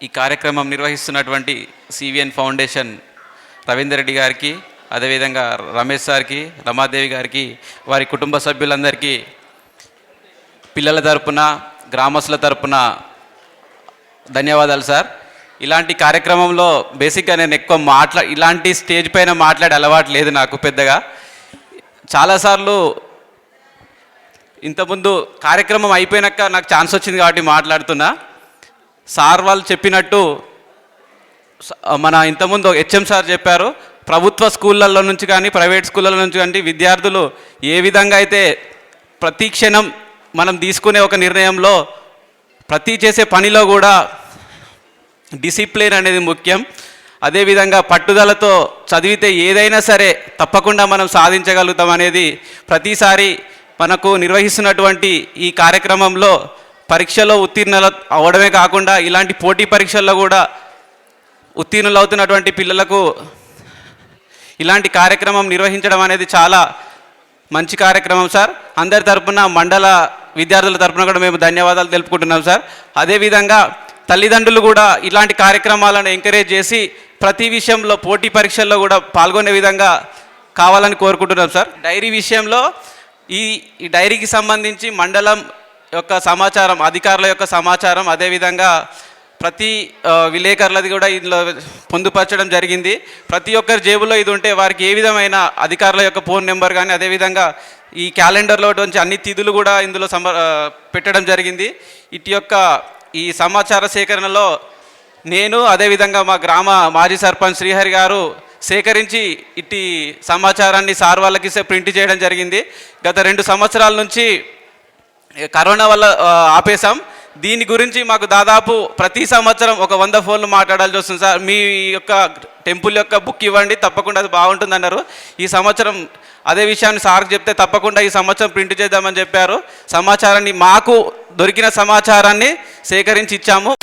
ఈ కార్యక్రమం నిర్వహిస్తున్నటువంటి సివిఎన్ ఫౌండేషన్ రవీందర్ రెడ్డి గారికి అదేవిధంగా రమేష్ సార్కి రమాదేవి గారికి వారి కుటుంబ సభ్యులందరికీ పిల్లల తరపున గ్రామస్తుల తరపున ధన్యవాదాలు సార్. ఇలాంటి కార్యక్రమంలో బేసిక్గా నేను ఎక్కువ మాట్లా ఇలాంటి స్టేజ్ పైన మాట్లాడే అలవాటు లేదు నాకు పెద్దగా. చాలాసార్లు ఇంతకుముందు కార్యక్రమం అయిపోయినాక నాకు ఛాన్స్ వచ్చింది కాబట్టి మాట్లాడుతున్నా. సార్ వాళ్ళు చెప్పినట్టు మన ఇంతకుముందు హెచ్ఎం సార్ చెప్పారు ప్రభుత్వ స్కూళ్ళల్లో నుంచి కానీ ప్రైవేట్ స్కూళ్ళ నుంచి కానీ విద్యార్థులు ఏ విధంగా అయితే ప్రతి క్షణం మనం తీసుకునే ఒక నిర్ణయంలో ప్రతి చేసే పనిలో కూడా డిసిప్లిన్ అనేది ముఖ్యం. అదేవిధంగా పట్టుదలతో చదివితే ఏదైనా సరే తప్పకుండా మనం సాధించగలుగుతాం అనేది ప్రతిసారి మనకు నిర్వహిస్తున్నటువంటి ఈ కార్యక్రమంలో పరీక్షలో ఉత్తీర్ణులు అవ్వడమే కాకుండా ఇలాంటి పోటీ పరీక్షల్లో కూడా ఉత్తీర్ణులు అవుతున్నటువంటి పిల్లలకు ఇలాంటి కార్యక్రమం నిర్వహించడం అనేది చాలా మంచి కార్యక్రమం సార్. అందరి తరపున మండల విద్యార్థుల తరపున కూడా మేము ధన్యవాదాలు తెలుపుకుంటున్నాం సార్. అదేవిధంగా తల్లిదండ్రులు కూడా ఇలాంటి కార్యక్రమాలను ఎంకరేజ్ చేసి ప్రతి విషయంలో పోటీ పరీక్షల్లో కూడా పాల్గొనే విధంగా కావాలని కోరుకుంటున్నాం సార్. డైరీ విషయంలో ఈ ఈ డైరీకి సంబంధించి మండలం యొక్క సమాచారం అధికారుల యొక్క సమాచారం అదేవిధంగా ప్రతి విలేకరులది కూడా ఇందులో పొందుపరచడం జరిగింది. ప్రతి ఒక్కరి జేబులో ఇది ఉంటే వారికి ఏ విధమైన అధికారుల యొక్క ఫోన్ నెంబర్ కానీ అదేవిధంగా ఈ క్యాలెండర్లో నుంచి అన్ని తిథులు కూడా ఇందులో సమ పెట్టడం జరిగింది. ఇటు యొక్క ఈ సమాచార సేకరణలో నేను అదేవిధంగా మా గ్రామ మాజీ సర్పంచ్ శ్రీహరి గారు సేకరించి ఇట్టి సమాచారాన్ని సార్ వాళ్ళకి ప్రింట్ చేయడం జరిగింది. గత రెండు సంవత్సరాల నుంచి కరోనా వల్ల ఆపేశాం. దీని గురించి మాకు దాదాపు ప్రతి సంవత్సరం ఒక వంద ఫోన్లు మాట్లాడాల్సి వస్తుంది సార్. మీ యొక్క టెంపుల్ యొక్క బుక్ ఇవ్వండి తప్పకుండా అది బాగుంటుంది అన్నారు ఈ సంవత్సరం అదే విషయాన్ని సార్కి చెప్తే తప్పకుండా ఈ సంవత్సరం ప్రింట్ చేద్దామని చెప్పారు. సమాచారాన్ని మాకు దొరికిన సమాచారాన్ని సేకరించి ఇచ్చాము.